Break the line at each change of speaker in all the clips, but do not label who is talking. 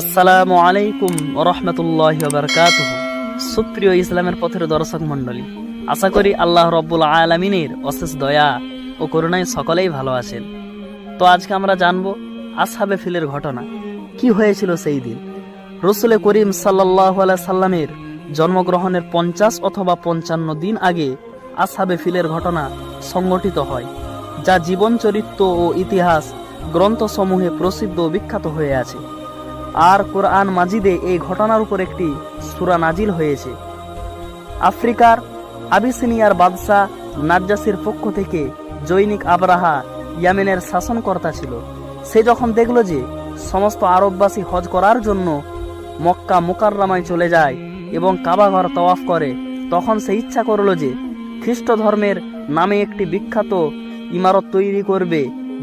আসসালামু আলাইকুম রহমতুল্লাহ বারকাত সুপ্রিয় ইসলামের পথের দর্শক মণ্ডলী, আশা করি আল্লাহ রব্বুল আলমিনের অশেষ দয়া ও করুণায় সকলেই ভালো আছেন। তো আজকে আমরা জানব আসহাবে ফিলের ঘটনা। কি হয়েছিল সেই দিন? রসুলে করিম সাল্লাহ সাল্লামের জন্মগ্রহণের পঞ্চাশ অথবা পঞ্চান্ন দিন আগে আসহাবে ফিলের ঘটনা সংগঠিত হয়, যা জীবন চরিত্র ও ইতিহাস গ্রন্থসমূহে প্রসিদ্ধ বিখ্যাত হয়ে আছে। আর কোরআন মাজিদে এই ঘটনার উপর একটি সূরা নাজিল হয়েছে। আফ্রিকার আবিসিনিয়ার বাদশাহ নাজ্জাসির পক্ষ থেকে জৈনিক আবরাহা ইয়ামেনের শাসনকর্তা ছিল। সে যখন দেখল যে সমস্ত আরববাসী হজ করার জন্য মক্কা মোকাররামায় চলে যায় এবং কাবাঘর তওয়াফ করে, তখন সে ইচ্ছা করল যে খ্রিস্ট ধর্মের নামে একটি বিখ্যাত ইমারত তৈরি করবে,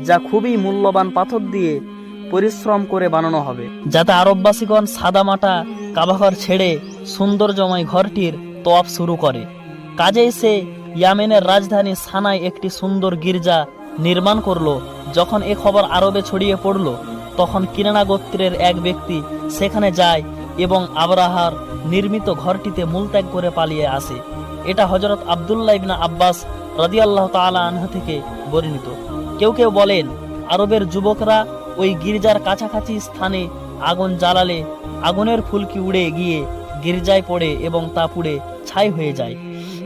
যা খুবই মূল্যবান পাথর দিয়ে পরিশ্রম করে বানানো হবে। যাতে আরববাসীগণ সাদামাটা কাবাঘর ছেড়ে সৌন্দর্যময় ঘরটির তোয়াফ শুরু করে। কাজেই সে ইয়ামেনের রাজধানী সানায় একটি সুন্দর গির্জা নির্মাণ করল। যখন এ খবর আরবে ছড়িয়ে পড়ল, তখন কিরানা গোত্রের এক ব্যক্তি সেখানে যায় এবং আবরাহার নির্মিত ঘরটিতে মূলত্যাগ করে পালিয়ে আসে। এটা হজরত আবদুল্লাহ ইবনা আব্বাস রাদিয়াল্লাহ তাআলা আনহা থেকে বর্ণিত। কেউ কেউ বলেন, আরবের যুবকরা ওই গির্জার কাছাকাছি স্থানে আগুন জ্বালালে আগুনের ফুলকি উড়ে গিয়ে গির্জায় পড়ে এবং তা পুড়ে ছাই হয়ে যায়।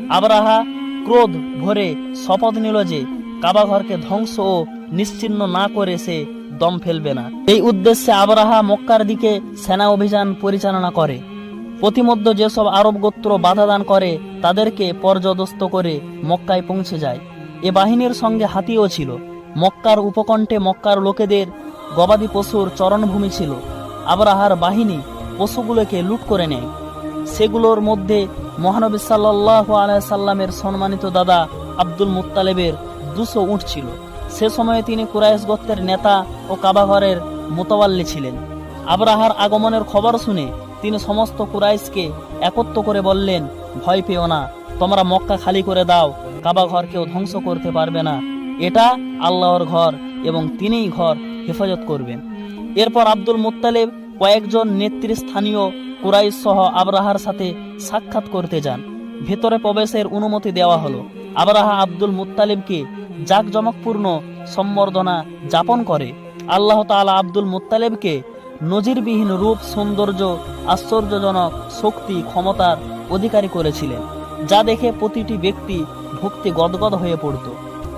আবরাহা ক্রোধ ভরে শপথ নিল যে কাবাঘরকে ধ্বংস ও নিশ্চিন্ন না করে সে দম ফেলবে না। এই উদ্দেশ্যে আবরাহা মক্কার দিকে সেনা অভিযান পরিচালনা করে। প্রতিমধ্যে যেসব আরব গোত্র বাধা দান করে, তাদেরকে পর্যদস্ত করে মক্কায় পৌঁছে যায়। এ বাহিনীর সঙ্গে হাতিও ছিল। মক্কার উপকণ্ঠে মক্কার লোকেদের গবাদি পশুর চরণভূমি ছিল। আবরাহার বাহিনী পশুগুলোকে লুট করে নেয়। সেগুলোর মধ্যে মহানবী সাল্লাহ আলাইসাল্লামের সম্মানিত দাদা আব্দুল মুত্তালেবের দুশো উঠ ছিল। সে সময়ে তিনি কুরাইশ গোত্রের নেতা ও কাবাঘরের মোতাবাল্লি ছিলেন। আবরাহার আগমনের খবর শুনে তিনি সমস্ত কুরাইশকে একত্র করে বললেন, ভয় পেও না, তোমরা মক্কা খালি করে দাও কাবা ঘর কেউ ধ্বংস করতে পারবে না। এটা আল্লাহর ঘর এবং তিনিই ঘর। হেফাজত করবেন। এরপর আব্দুল মুত্তালেব কয়েকজন নেতৃস্থানীয় কুরাইশ সহ আবরাহার সাথে সাক্ষাৎ করতে যান। ভেতরে প্রবেশের অনুমতি দেওয়া হলো। আবরাহা আব্দুল মুত্তালিবকে জাকজমকপূর্ণ সম্বর্ধনা যাপন করে। আল্লাহ তাআলা আব্দুল মুত্তালেবকে নজিরবিহীন রূপ, সৌন্দর্য, আশ্চর্যজনক শক্তি, ক্ষমতার অধিকারী করেছিলেন, যা দেখে প্রতিটি ব্যক্তি ভক্তি গদগদ হয়ে পড়ত।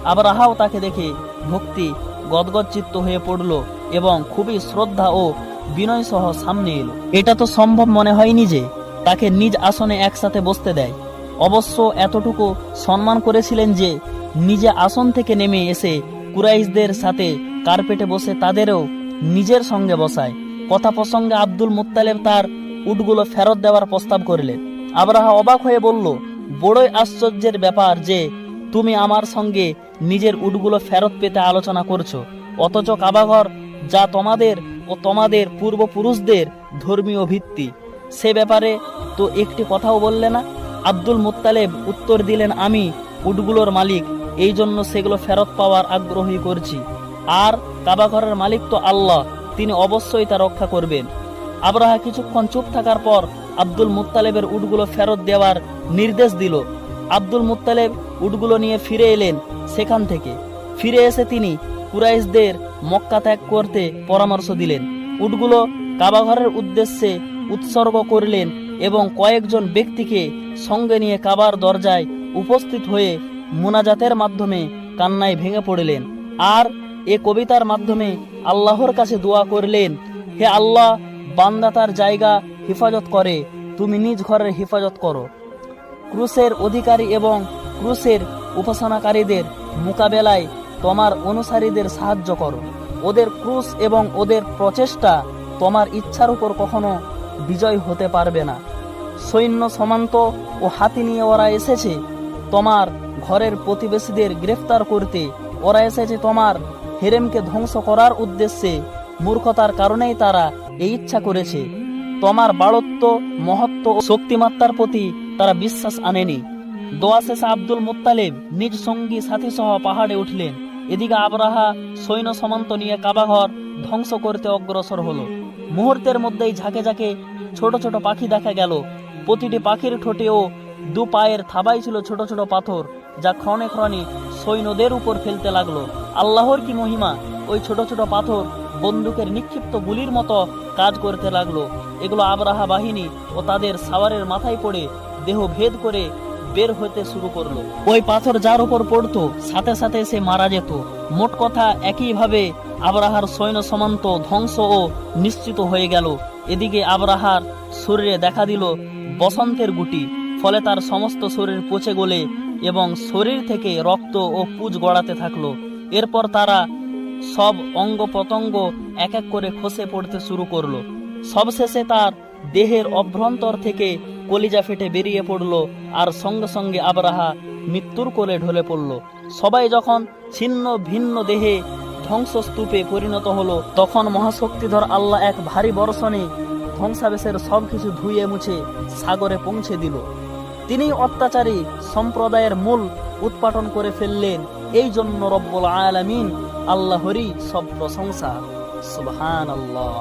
আবার আহাও তাকে দেখে ভক্তি গদগদ চিত্ত হয়ে পড়ল এবং খুবই শ্রদ্ধা ও বিনয় সহ সামনে এলো। এটা তো সম্ভব মনে হয়নি যে তাকে নিজ আসনে একসাথে বসতে দেয়। অবশ্য এতটুকু সম্মান করেছিলেন যে নিজে আসন থেকে নেমে এসে কুরাইশদের সাথে কার্পেটে বসে তাদেরও নিজের সঙ্গে বসায়। কথা প্রসঙ্গে আব্দুল মুত্তালেব তার উটগুলো ফেরত দেওয়ার প্রস্তাব করলেন। আবরাহা অবাক হয়ে বলল, বড়ই আশ্চর্যের ব্যাপার যে তুমি আমার সঙ্গে নিজের উটগুলো ফেরত পেতে আলোচনা করছ। অথচ কাবাঘর যা তোমাদের ও তোমাদের পূর্বপুরুষদের ধর্মীয় ভিত্তি। সে ব্যাপারে তো একটি কথাও বললে না। আব্দুল মুত্তালেব উত্তর দিলেন, আমি উটগুলোর মালিক, এই জন্য সেগুলো ফেরত পাওয়ার আগ্রহী করছি। আর কাবাঘরের মালিক তো আল্লাহ, তিনি অবশ্যই তা রক্ষা করবেন। আবরাহা কিছুক্ষণ চুপ থাকার পর আব্দুল মুত্তালেবের উটগুলো ফেরত দেওয়ার নির্দেশ দিল। আব্দুল মুত্তালেব উটগুলো নিয়ে ফিরে এলেন সেখান থেকে। ফিরে এসে তিনি কুরাইশদের মক্কা ত্যাগ করতে পরামর্শ দিলেন। উটগুলো কাবাঘরের উদ্দেশ্যে উৎসর্গ করলেন এবং কয়েকজন ব্যক্তিকে সঙ্গে নিয়ে কাবার দরজায় উপস্থিত হয়ে মুনাজাতের মাধ্যমে কান্নায় ভেঙে পড়লেন। আর এ কবিতার মাধ্যমে আল্লাহর কাছে দোয়া করলেন, হে আল্লাহ, বান্দা তার জায়গা হেফাজত করে, তুমি নিজ ঘরের হেফাজত করো। ক্রুশের অধিকারী এবং ক্রুসের উপাসনাকারীদের মোকাবেলায় তোমার অনুসারীদের সাহায্য করো। ওদের ক্রুশ এবং ওদের প্রচেষ্টা তোমার ইচ্ছার উপর কখনো বিজয় হতে পারবে না। সৈন্য সমান্ত ও হাতি নিয়ে ওরা এসেছে, তোমার ঘরের প্রতিবেশীদের গ্রেফতার করতে। ওরা এসেছে তোমার হেরেমকে ধ্বংস করার উদ্দেশ্যে, মূর্খতার কারণেই তারা এই ইচ্ছা করেছে। তোমার বাড়ত্ব মহত্ব ও শক্তিমাত্রার প্রতি তারা বিশ্বাস আনেনি। দোয়া শেষে আব্দুল মুত্তালেব নিজ সঙ্গী সাথী সহ পাহাড়ে উঠলেন। এদিকে আবরাহা সৈন্য সমান্ত নিয়ে কাবাঘর ধ্বংস করতে অগ্রসর হলো। মুহূর্তের মধ্যেই ঝাঁকে ঝাঁকে ছোট ছোট পাখি দেখা গেল। প্রতিটি পাখির ঠোঁটেও দু পায়ের থাবাই ছিল ছোট ছোট পাথর, যা ক্ষণে ক্ষণে সৈন্যদের উপর ফেলতে লাগল। আল্লাহর কি মহিমা? ওই ছোট ছোট পাথর বন্দুকের নিক্ষিপ্ত গুলির মতো কাজ করতে লাগল। এগুলো আবরাহা বাহিনী ও তাদের সাওয়ারের মাথায় পড়ে দেহ ভেদ করে বের হতে শুরু করল। ওই পাথর যার উপর পড়তো, সাথে সাথে সে মারা যেত। মোট কথা একইভাবে আবরাহার সৈন্য সমান্ত ধ্বংস ও নিশ্চিত হয়ে গেল। এদিকে আবরাহার শরীরে দেখা দিল বসন্তের গুটি, ফলে তার সমস্ত শরীর পচে গলে এবং শরীর থেকে রক্ত ও পুজ গড়াতে থাকল। এরপর তারা সব অঙ্গ প্রত্যঙ্গ এক এক করে খসে পড়তে শুরু করল। সবশেষে তার দেহের অভ্যন্তর থেকে কলিজা ফেটে বেরিয়ে পড়ল, আর সঙ্গে সঙ্গে আবরাহা মৃত্যুর কোলে ঢলে পড়ল। সবাই যখন ছিন্ন ভিন্ন দেহে ধ্বংসস্তূপে পরিণত হলো, তখন মহাশক্তিধর আল্লাহ এক ভারী বর্ষণে ধ্বংসাবেশের সব কিছু ধুয়ে মুছে সাগরে পৌঁছে দিল। তিনি অত্যাচারী সম্প্রদায়ের মূল উৎপাটন করে ফেললেন। এই জন্য রব্বুল আলামিন আল্লাহরই সব প্রশংসা। সুবহান আল্লাহ